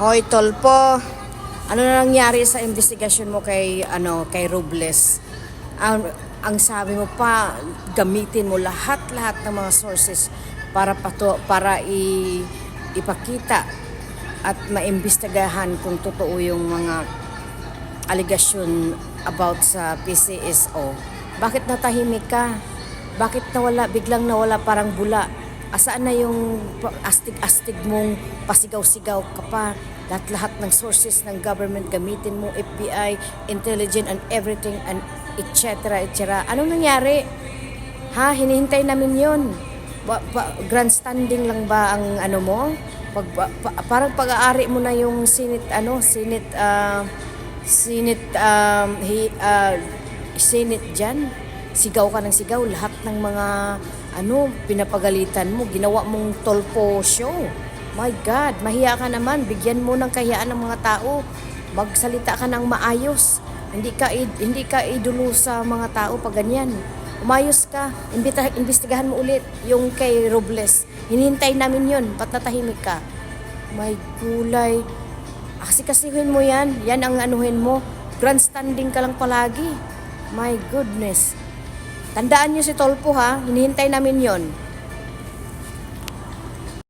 Hoy, Tolpo. Ano na nangyari sa investigasyon mo kay ano kay Robles? Ang, ang sabi mo pa gamitin mo lahat-lahat ng mga sources para pato, para i, ipakita at maimbestigahan kung totoo yung mga aligasyon about sa PCSO. Bakit natahimik ka? Bakit nawala, biglang nawala parang bula? Asaan na yung astig-astig mong pasigaw-sigaw ka pa? Lahat-lahat ng sources ng government gamitin mo, FBI, intelligent and everything and etc. etc. Anong nangyari? Ha? Hinihintay namin yon. Ba, ba, grandstanding lang ba ang ano mo? Pag, pa- pa- parang pag-aari mo na yung sinit, ano, sinit, ah, sinit, um, hi, ah, sinit dyan. Sigaw ka ng sigaw. Lahat ng mga, ano, pinapagalitan mo. Ginawa mong tolpo show. My God, mahiya ka naman. Bigyan mo ng kahiyaan ng mga tao. Magsalita ka ng maayos. Hindi ka, hindi ka idolo sa mga tao pag ganyan. Umayos ka. Imbita, imbestigahan mo ulit yung kay Robles. Hinihintay namin yun. Ba't natahimik ka? My gulay. Kasi kasihin mo yan. Yan ang anuhin mo. Grandstanding ka lang palagi. My goodness. Tandaan niyo si Tolpo ha. Hinihintay namin yon.